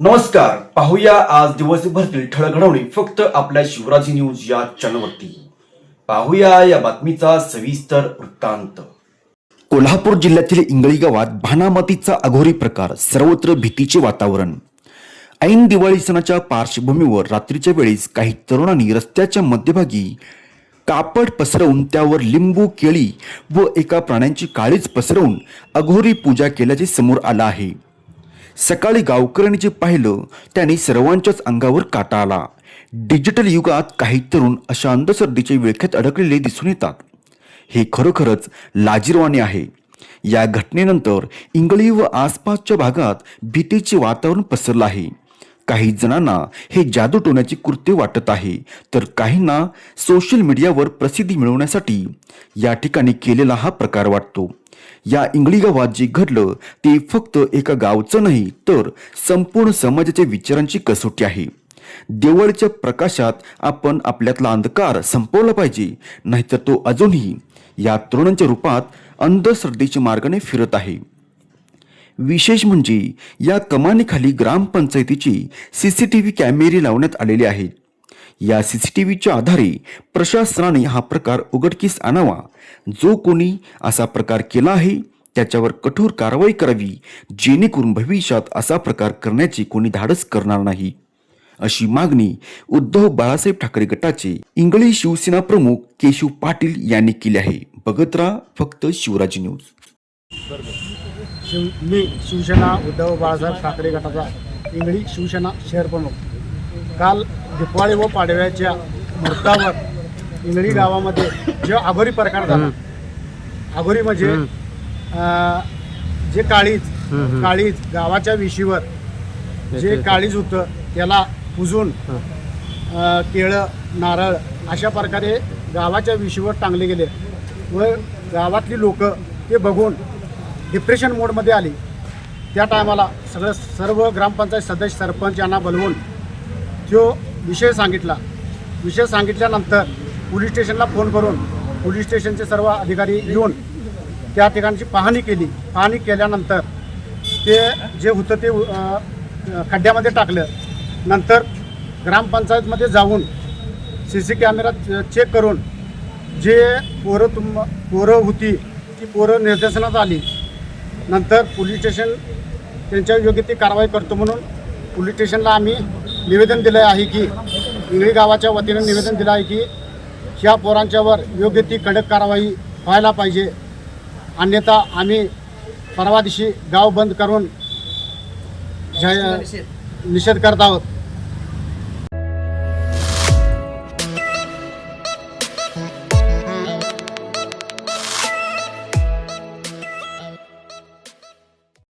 नमस्कार. पाहूया आज दिवसभरातील ठळक घडवणी फक्त आपल्या शिवराजी न्यूज या चॅनलवरती. पाहूया या बातमीचा सविस्तर वृत्तांत. कोल्हापूर जिल्ह्यातील इंगळी गावात भानामतीचा अघोरी प्रकार सर्वत्र भीतीचे वातावरण. ऐन दिवाळी सणाच्या पार्श्वभूमीवर रात्रीच्या वेळेस काही तरुणांनी रस्त्याच्या मध्यभागी कापड पसरवून त्यावर लिंबू केळी व एका प्राण्यांची काळीच पसरवून अघोरी पूजा केल्याचे समोर आलं आहे. सकाळी गावकऱ्यांनी जे पाहिलं त्याने सर्वांच्याच अंगावर काटा आला. डिजिटल युगात काही तरुण अशा अंधश्रद्धेच्या विळख्यात अडकलेले दिसून येतात. हे खरोखरच लाजिरवाणे आहे. या घटनेनंतर इंगळी व आसपासच्या भागात भीतीचे वातावरण पसरलं आहे. काही जणांना हे जादू टोण्याचे कृत्य वाटत आहे तर काहींना सोशल मीडियावर प्रसिद्धी मिळवण्यासाठी या ठिकाणी केलेला हा प्रकार वाटतो. या इंगळीगावात जे घडलं ते फक्त एका गावचं नाही तर संपूर्ण समाजाच्या विचारांची कसोटी आहे. देवळच्या प्रकाशात आपण आपल्यातला अंधकार संपवला पाहिजे नाहीतर तो अजूनही या तरुणांच्या रूपात अंधश्रद्धेच्या मार्गाने फिरत आहे. विशेष म्हणजे या कमानीखाली ग्रामपंचायतीची सी सी टी व्ही कॅमेरे लावण्यात आलेले आहेत. या सी सी टी व्हीच्या आधारे प्रशासनाने हा प्रकार उघडकीस आणावा. जो कोणी असा प्रकार केला आहे त्याच्यावर कठोर कारवाई करावी जेणेकरून भविष्यात असा प्रकार करण्याची कोणी धाडस करणार नाही. अशी मागणी उद्धव बाळासाहेब ठाकरे गटाचे इंगळी शिवसेना प्रमुख केशव पाटील यांनी केली आहे. बघत राहा फक्त शिवराज न्यूज. शिव मी शिवसेना उद्धव बाळासाहेब ठाकरे गटाचा इंगळी शिवसेना शहर प्रमुख. काल दिपाळी व पाडव्याच्या मुहूर्तावर इंगळी गावामध्ये जे आघोरी प्रकार झाला. आघोरी म्हणजे जे काळीज काळीज गावाच्या विशीवर जे काळीज होतं त्याला पुजून केळं नारळ अशा प्रकारे गावाच्या विशीवर टांगले गेले. व गावातली लोक ते बघून डिप्रेशन मोडमध्ये आली. त्या टायमाला सगळं सर्व ग्रामपंचायत सदस्य सरपंच यांना बोलवून तो विषय सांगितला विषय सांगितल्यानंतर पोलीस स्टेशनला फोन करून पोलीस स्टेशनचे सर्व अधिकारी येऊन त्या ठिकाणची पाहणी केली. पाहणी केल्यानंतर ते जे होतं ते खड्ड्यामध्ये टाकलं. नंतर ग्रामपंचायतमध्ये जाऊन सी सी कॅमेरा चेक करून जे पोरं तुम पोरं होती ती पोरं निर्देशनात आली. नंतर पोलीस स्टेशन त्यांच्या योग्य ती कारवाई करतो म्हणून पोलीस स्टेशनला आम्ही निवेदन दिलं आहे की इंगळी गावाच्या वतीनं निवेदन दिलं आहे की ह्या पोरांच्यावर योग्य ती कडक कारवाई व्हायला पाहिजे. अन्यथा आम्ही परवा दिवशी गाव बंद करून निषेध करत आहोत.